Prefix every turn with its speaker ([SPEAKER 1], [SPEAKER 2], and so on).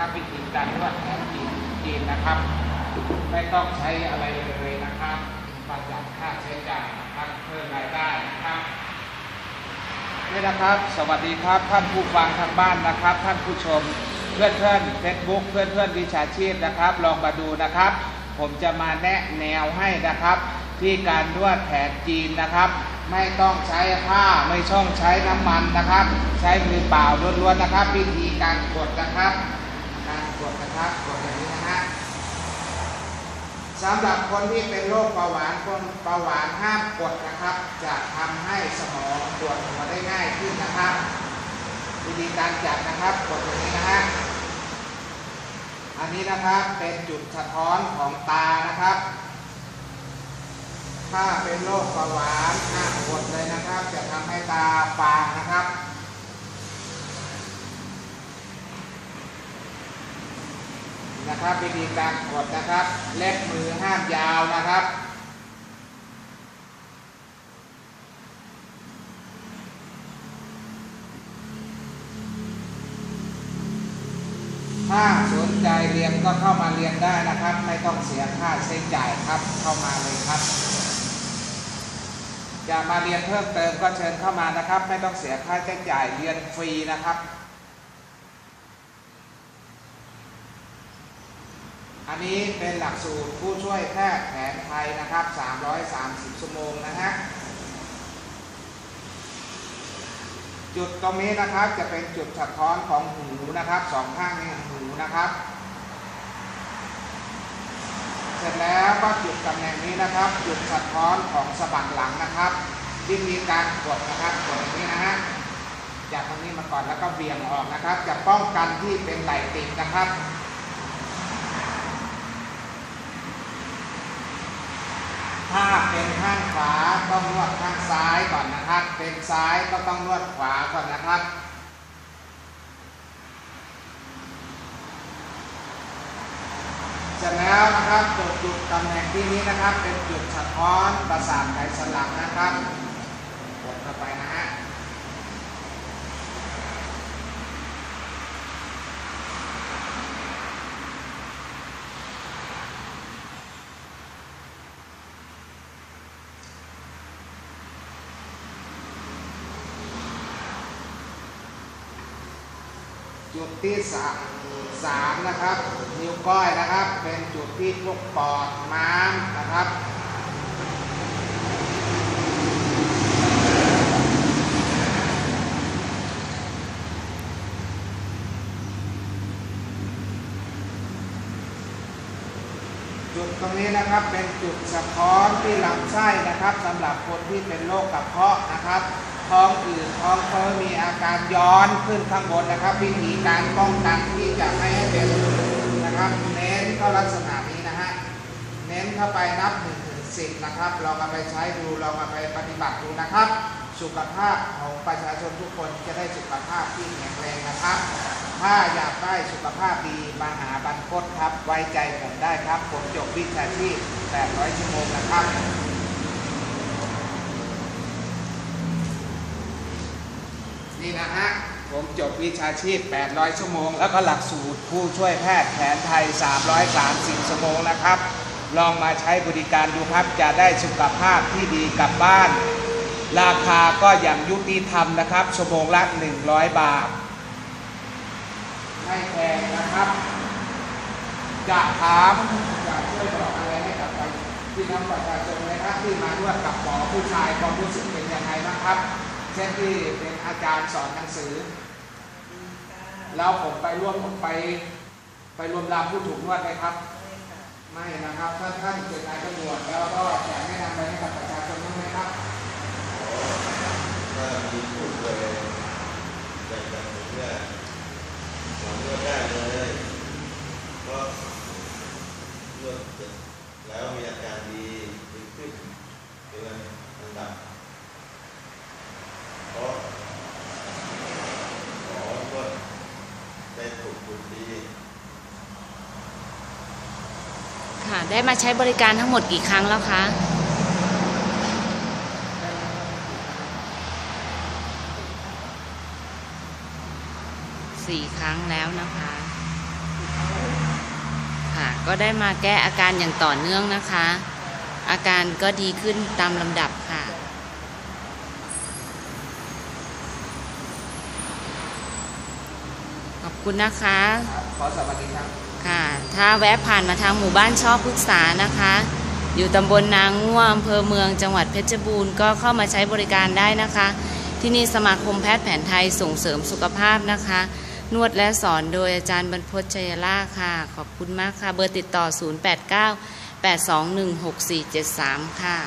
[SPEAKER 1] นะครับ วิธีการนวดแผนจีนจีนนะครับ ไม่ต้องใช้อะไรเลยนะครับประหยัดค่าใช้จ่ายนะครับเพิ่มรายได้นะครับนี่นะครับ สวัสดีครับท่านผู้ฟังทางบ้านนะครับ ท่านผู้ชมเพื่อนเพื่อนเฟซบุ๊กเพื่อนเพื่อนวิชาชีพนะครับ ลองมาดูนะครับ ผมจะมาแนะแนวให้นะครับ ที่การนวดแผนจีนนะครับ ไม่ต้องใช้ผ้าไม่ต้องใช้น้ำมันนะครับ ใช้มือเปล่าล้วนๆนะครับ วิธีการกดนะครับ การกดนะครับกดอย่างนี้นะฮะสำหรับคนที่เป็นโรคเบาหวานคนเบาหวานห้ามกดนะครับ จะทำให้สมองปวดหัวได้ง่ายขึ้นนะครับ วิธีการจัดนะครับกดอย่างนี้นะฮะอันนี้นะครับเป็นจุดสะท้อนของตานะครับ ถ้าเป็นโรคเบาหวานห้ามกดเลยนะครับ จะทำให้ตาฟางนะครับ นะครับ วิธีการกดนะครับ เล็บมือห้ามยาวนะครับถ้าสนใจเรียนก็เข้ามาเรียนได้นะครับ ไม่ต้องเสียค่าใช้จ่ายครับเข้ามาเลยครับจะมาเรียนเพิ่มเติมก็เชิญเข้ามานะครับ ไม่ต้องเสียค่าใช้จ่ายเรียนฟรีนะครับ อันนี้เป็นหลักสูตรผู้ช่วยแพทย์แผนไทยนะครับ 330ชั่วโมงนะฮะ จุดตรงนี้นะครับจะเป็นจุดสะท้อนของหูนะครับสองข้างในหูนะครับ เสร็จแล้วก็จุดตำแหน่งนี้นะครับ จุดสะท้อนของสะบักหลังนะครับวิธีการกดนะครับกดอย่างนี้นะฮะจากตรงนี้มาก่อนแล้วก็เบี่ยงออกนะครับ จะป้องกันที่เป็นไหล่ติดนะครับ ถ้าเป็นข้างขวาต้องนวดข้างซ้ายก่อนนะครับ เป็นซ้ายก็ต้องนวดขวาก่อนนะครับเสร็จแล้วนะครับจุดจุดตำแหน่งที่นี้นะครับ เป็นจุดสะท้อนประสาทไขสันหลังนะครับกดเข้าไปนะฮะ จุดที่สามสามนะครับ นิ้วก้อยนะครับ เป็นจุดที่พวกปอดม้ามนะครับจุดตรงนี้นะครับเป็นจุดสะท้อนที่ลำไส้นะครับสำหรับคนที่เป็นโรคกระเพาะนะครับ ท้องอืดท้องเฟ้อมีอาการย้อนขึ้นข้างบนนะครับ วิธีการป้องกันที่จะไม่ให้เป็นนะครับเน้นเข้าลักษณะนี้นะฮะเน้นเข้าไปนับ1ถึง10นะครับลองเอาไปใช้ดูลองเอาไปปฏิบัติดูนะครับ สุขภาพของประชาชนทุกคนจะได้สุขภาพที่แข็งแรงนะครับ ถ้าอยากได้สุขภาพดีมาหาบรรพตครับไว้ใจผมได้ครับ ผมจบวิชาชีพ800ชั่วโมงนะครับ นี่นะฮะ ผมจบวิชาชีพ 800 ชั่วโมง แล้วก็หลักสูตรผู้ช่วยแพทย์แผนไทย 330 ชั่วโมงนะครับ ลองมาใช้บริการดูครับ จะได้สุขภาพที่ดีกลับบ้าน ราคาก็อย่างยุติธรรมนะครับ ชั่วโมงละ 100 บาท ไม่แพงนะครับ จะถามจะช่วยบอกอะไรให้กับพี่น้องประชาชนไหมครับที่มาด้วยกับหมอผู้ชายความรู้สึกเป็นยังไงบ้างครับ เช่นที่เป็นอาจารย์สอนหนังสือ แล้วผมไปร่วมไปไปรวมรามผู้ถูกนวดไหมครับ ไม่นะครับท่าท่านเป็นนายตำรวจแล้วก็จะแนะนำอะไรให้กับประชาชนบ้างไหมครับ
[SPEAKER 2] ถ้ามีพูดเลยอยากจะผมเนี่ยผมเลือกได้เลยเพราะเลือกเสร็จแล้วมีอาการดีดีขึ้นเป็นอันดับ เพราะหมอก็ได้ถูกบุญดี
[SPEAKER 3] ค่ะ ได้มาใช้บริการทั้งหมดกี่ครั้งแล้วคะสี่ครั้งแล้วนะคะ ค่ะ ก็ได้มาแก้อาการอย่างต่อเนื่องนะคะ อาการก็ดีขึ้นตามลำดับค่ะ ขอบ คุณนะคะ
[SPEAKER 1] ครับขอสวัสดีครับ
[SPEAKER 3] ค่ะ ถ้าแวะผ่านมาทางหมู่บ้านชอบพฤกษานะคะ อยู่ตำบลนางง่วอำเภอเมืองจังหวัดเพชรบูรณ์ก็เข้ามาใช้บริการได้นะคะ ที่นี่สมาคมแพทย์แผนไทยส่งเสริมสุขภาพนะคะ นวดและสอนโดยอาจารย์บรรพตชัยล่าภค่ะ ขอบคุณมากค่ะ เบอร์ติดต่อ 089 821 6473 ค่ะ